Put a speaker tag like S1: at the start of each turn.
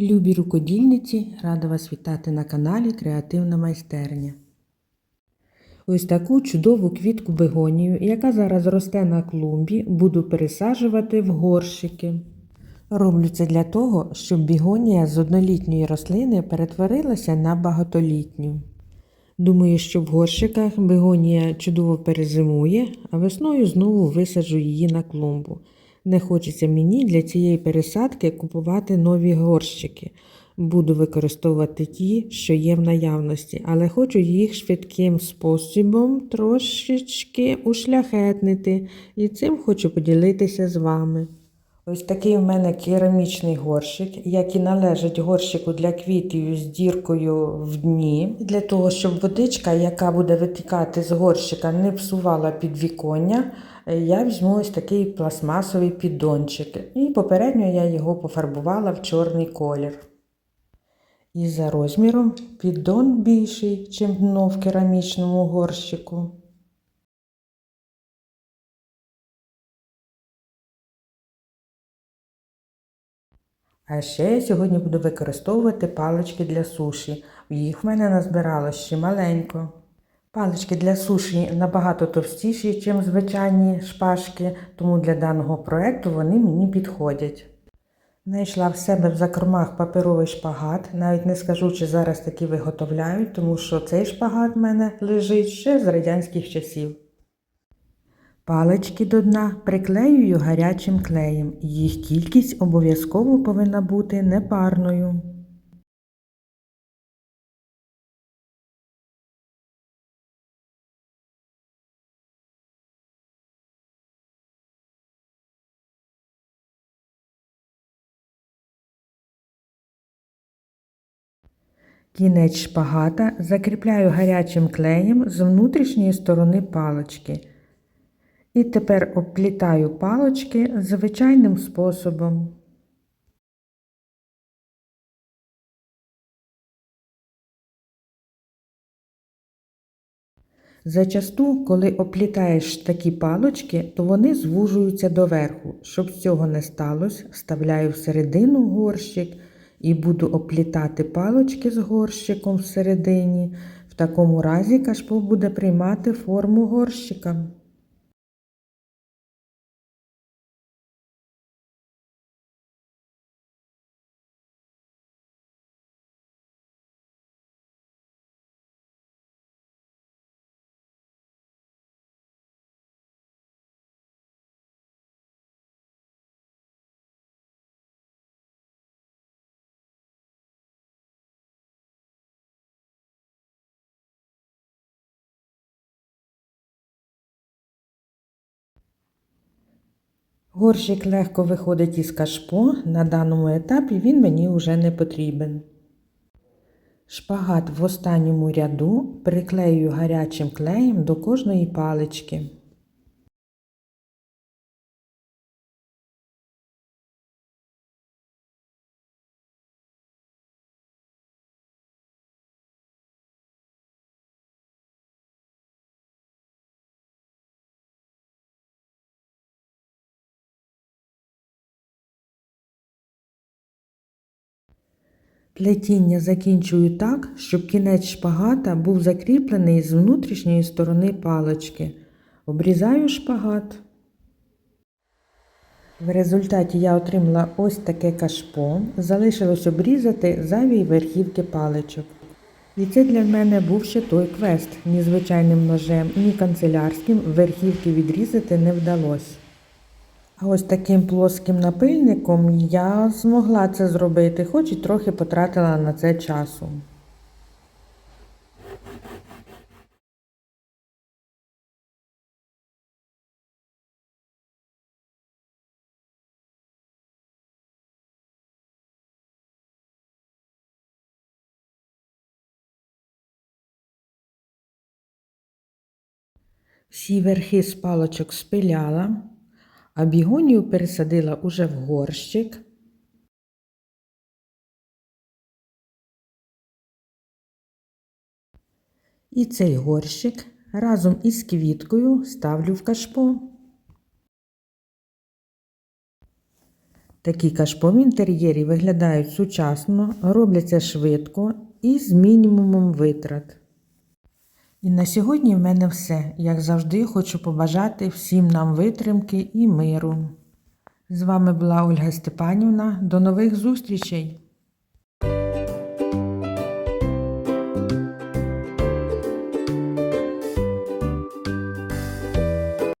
S1: Любі рукодільниці, рада вас вітати на каналі Креативна майстерня. Ось таку чудову квітку бегонію, яка зараз росте на клумбі, буду пересаджувати в горщики. Роблю це для того, щоб бігонія з однолітньої рослини перетворилася на багатолітню. Думаю, що в горщиках бегонія чудово перезимує, а весною знову висаджу її на клумбу. Не хочеться мені для цієї пересадки купувати нові горщики. Буду використовувати ті, що є в наявності, але хочу їх швидким способом трошечки ушляхетнити, і цим хочу поділитися з вами. Ось такий у мене керамічний горщик, який належить горщику для квітів з діркою в дні. Для того, щоб водичка, яка буде витікати з горщика, не псувала підвіконня, я візьму ось такий пластмасовий піддончик. І попередньо я його пофарбувала в чорний колір. І за розміром піддон більший, ніж дно в керамічному горщику. А ще я сьогодні буду використовувати палички для суші. Їх в мене назбиралось ще маленько. Палички для суші набагато товстіші, ніж звичайні шпажки, тому для даного проєкту вони мені підходять. Знайшла в себе в закромах паперовий шпагат, навіть не скажу, чи зараз такі виготовляють, тому що цей шпагат в мене лежить ще з радянських часів. Палички до дна приклеюю гарячим клеєм. Їх кількість обов'язково повинна бути непарною. Кінець шпагата закріпляю гарячим клеєм з внутрішньої сторони палички. І тепер обплітаю палочки звичайним способом. Зачасту, коли оплітаєш такі палочки, то вони звужуються доверху. Щоб цього не сталося, вставляю всередину горщик і буду оплітати палочки з горщиком всередині. В такому разі кашпо буде приймати форму горщика. Горщик легко виходить із кашпо, на даному етапі він мені вже не потрібен. Шпагат в останньому ряду приклею гарячим клеєм до кожної палички. Плетіння закінчую так, щоб кінець шпагата був закріплений з внутрішньої сторони палички. Обрізаю шпагат. В результаті я отримала ось таке кашпо. Залишилось обрізати зайві верхівки паличок. І це для мене був ще той квест. Ні звичайним ножем, ні канцелярським верхівки відрізати не вдалося. А ось таким плоским напильником я змогла це зробити, хоч і трохи потратила на це часу. Всі верхи з палочок спиляла а бігонію пересадила уже в горщик. І цей горщик разом із квіткою ставлю в кашпо. Такі кашпо в інтер'єрі виглядають сучасно, робляться швидко і з мінімумом витрат. І на сьогодні в мене все. Як завжди, хочу побажати всім нам витримки і миру. З вами була Ольга Степанівна. До нових зустрічей!